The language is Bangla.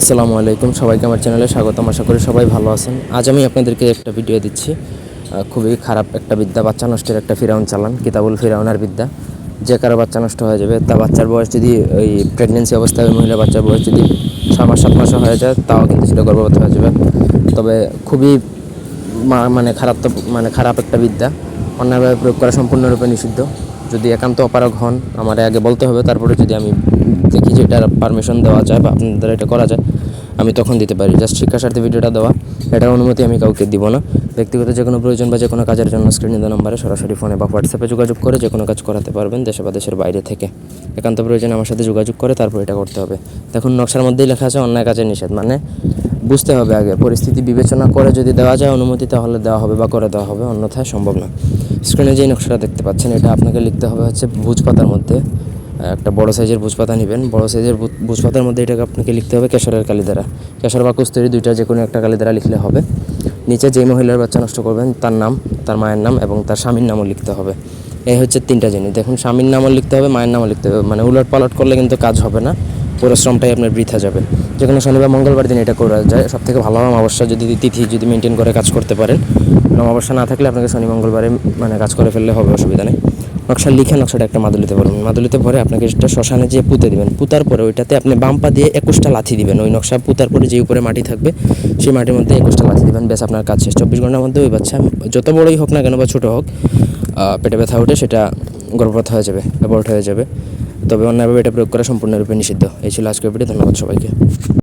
আসসালামু আলাইকুম, সবাইকে আমার চ্যানেলে স্বাগতম আশা করি সবাই ভালো আছেন। আজ আমি আপনাদেরকে একটা ভিডিও দিচ্ছি। খুবই খারাপ একটা বিদ্যা, বাচ্চা নষ্টের একটা ফিরাউন চালান, কিতাবুল ফিরাউনার বিদ্যা। যে কারও বাচ্চা নষ্ট হয়ে যাবে, তা বাচ্চার বয়স যদি ওই প্রেগনেন্সি অবস্থায় মহিলা বাচ্চার বয়স যদি ছয় মাস, সাত মাসও হয়ে যায়, তাও কিন্তু সেটা গর্ভবতী হয়ে যাবে। তবে খুবই মানে খারাপ তো মানে খারাপ একটা বিদ্যা। অন্যায়ভাবে প্রয়োগ করা সম্পূর্ণরূপে নিষিদ্ধ। যদি একান্ত অপারগ হন, আমার আগে বলতে হবে, তারপরে যদি আমি দেখি যে এটার পারমিশন দেওয়া যায় বা আপনাদের এটা করা যায়, আমি তখন দিতে পারি। জাস্ট শিক্ষা স্বার্থে ভিডিওটা দেওয়া, এটার অনুমতি আমি কাউকে দিব না। ব্যক্তিগত যে কোনো প্রয়োজন বা যে কোনো কাজের জন্য স্ক্রিনে দেওয়া নম্বরে সরাসরি ফোনে বা হোয়াটসঅ্যাপে যোগাযোগ করে যে কোনো কাজ করাতে পারবেন দেশে বা দেশের বাইরে থেকে। একান্ত প্রয়োজন আমার সাথে যোগাযোগ করে, তারপর এটা করতে হবে। দেখুন, নকশার মধ্যেই লেখা আছে, অন্যায় কাজের নিষেধ। মানে বুঝতে হবে আগে, পরিস্থিতি বিবেচনা করে যদি দেওয়া যায় অনুমতি, তাহলে দেওয়া হবে বা করে দেওয়া হবে, অন্যথায় সম্ভব না। স্ক্রিনে যেই নকশাটা দেখতে পাচ্ছেন, এটা আপনাকে লিখতে হবে হচ্ছে ভুজ পাতার মধ্যে। একটা বড় সাইজের ভুজ পাতা নেবেন। বড় সাইজের ভুজ- ভুজ মধ্যে এটাকে আপনাকে লিখতে হবে কেশরের কালি দ্বারা কেশর বা কুস্তরি দুইটা যে কোনো একটা কালি দ্বারা লিখলে হবে। নিচে যেই মহিলার বাচ্চা নষ্ট করবেন, তার নাম, তার মায়ের নাম এবং তার স্বামীর নামও লিখতে হবে। এই হচ্ছে তিনটা জিনিস। দেখুন, স্বামীর নামও লিখতে হবে, মায়ের নামও লিখতে হবে। মানে উলট পালট করলে কিন্তু কাজ হবে না। পরিশ্রমটাই আপনার বৃথা যাবে। যে কোনো শনিবার মঙ্গলবার দিন এটা করা যায়। সব থেকে ভালো অমাবস্যা যদি তিথি যদি মেনটেন করে কাজ করতে পারেন। অমাবস্যা না থাকলে আপনাকে শনি, মঙ্গলবারে মানে কাজ করে ফেললে হবে, অসুবিধা নেই। নকশা লিখে নকশাটা একটা মাদুলিতে ভরবেন মাদুলিতে ভরে আপনাকে সেটা শ্মশানে যেয়ে পুঁতে দিবেন, পুতার পরে ওইটাতে আপনি বাম পা দিয়ে একুশটা লাথি দিবেন। ওই নকশা পুতার পরে যে উপরে মাটি থাকবে, সেই মাটির মধ্যে একুশটা লাথি দিবেন। বেশ আপনার কাজ শেষ। চব্বিশ ঘণ্টার মধ্যে ওই বাচ্চা যত বড়ই হোক না কেন বা ছোটো হোক পেটে ব্যথা উঠে সেটা গর্ভপাত হয়ে যাবে, অ্যাবর্ট হয়ে যাবে। তবে অন্যভাবে এটা প্রয়োগ করা সম্পূর্ণরূপে নিষিদ্ধ। এই ছিল আজকের ভিডিও ধন্যবাদ সবাইকে।